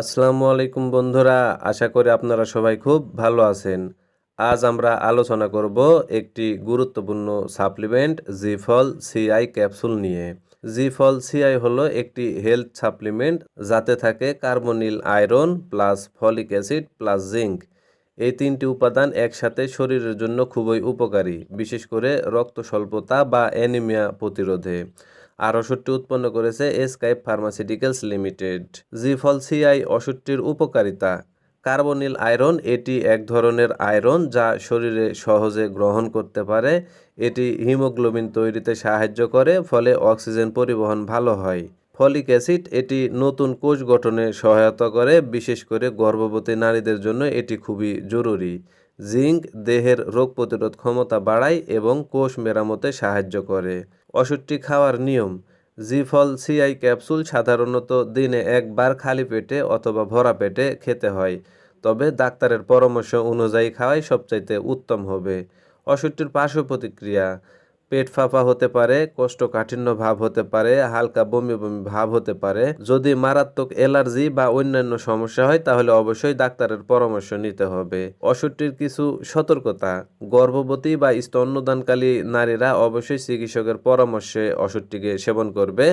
আসসালামু আলাইকুম বন্ধুরা, আশা করি আপনারা সবাই খুব ভালো আছেন। আজ আমরা আলোচনা করব একটি গুরুত্বপূর্ণ সাপ্লিমেন্ট জিফল সিআই ক্যাপসুল নিয়ে। জিফল সিআই হলো একটি হেলথ সাপ্লিমেন্ট যাতে থাকে carbonyl iron plus folic acid plus zinc এই তিনটি উপাদান একসাথে শরীরের জন্য খুবই উপকারী, বিশেষ করে রক্ত স্বল্পতা বা অ্যানিমিয়া প্রতিরোধে। আর ওষুধটি উৎপন্ন করেছে এসকাইপ ফার্মাসিউটিক্যালস লিমিটেড জিফল সিআই ওষুধটির উপকারিতা। কার্বনিল আয়রন এটি এক ধরনের আয়রন যা শরীরে সহজে গ্রহণ করতে পারে। এটি হিমোগ্লোবিন তৈরিতে সাহায্য করে, ফলে অক্সিজেন পরিবহন ভালো হয়। ফলিক অ্যাসিড এটি নতুন কোষ গঠনে সহায়তা করে, বিশেষ করে গর্ভবতী নারীদের জন্য এটি খুবই জরুরি। জিঙ্ক দেহের রোগ প্রতিরোধ ক্ষমতা বাড়ায় এবং কোষ মেরামতে সাহায্য করে। ওষুধটি খাওয়ার নিয়ম, জিফল সিআই ক্যাপসুল সাধারণত দিনে একবার খালি পেটে অথবা ভরা পেটে খেতে হয়, তবে ডাক্তারের পরামর্শ অনুযায়ী খাওয়াই সবচাইতে উত্তম হবে। ওষুধটির পার্শ্ব প্রতিক্রিয়া পেট ফাঁপা হতে পারে, কোষ্ঠকাঠিন্য ভাব হতে পারে, হালকা বমি বমি ভাব হতে পারে। যদি মারাত্মক এলার্জি বা অন্যান্য সমস্যা হয়, তাহলে অবশ্যই ডাক্তারের পরামর্শ নিতে হবে। অসুখটির কিছু সতর্কতা। গর্ভবতী বা স্তন্যদানকালী নারীরা অবশ্যই চিকিৎসকের পরামর্শে ওষুধটিকে সেবন করবে।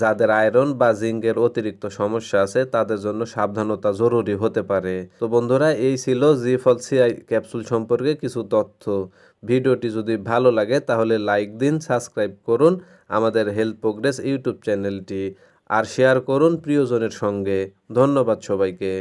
যাদের আয়রন বা জিঙ্কের অতিরিক্ত সমস্যা আছে, তাদের জন্য সাবধানতা জরুরি হতে পারে। তো বন্ধুরা, এই ছিল জিফল সিআই ক্যাপসুল সম্পর্কে কিছু তথ্য। ভিডিওটি যদি ভালো লাগে, তাহলে লাইক দিন, সাবস্ক্রাইব করুন আমাদের হেলথ প্রোগ্রেস ইউটিউব চ্যানেলটি, আর শেয়ার করুন প্রিয়জনের সঙ্গে। ধন্যবাদ সবাইকে।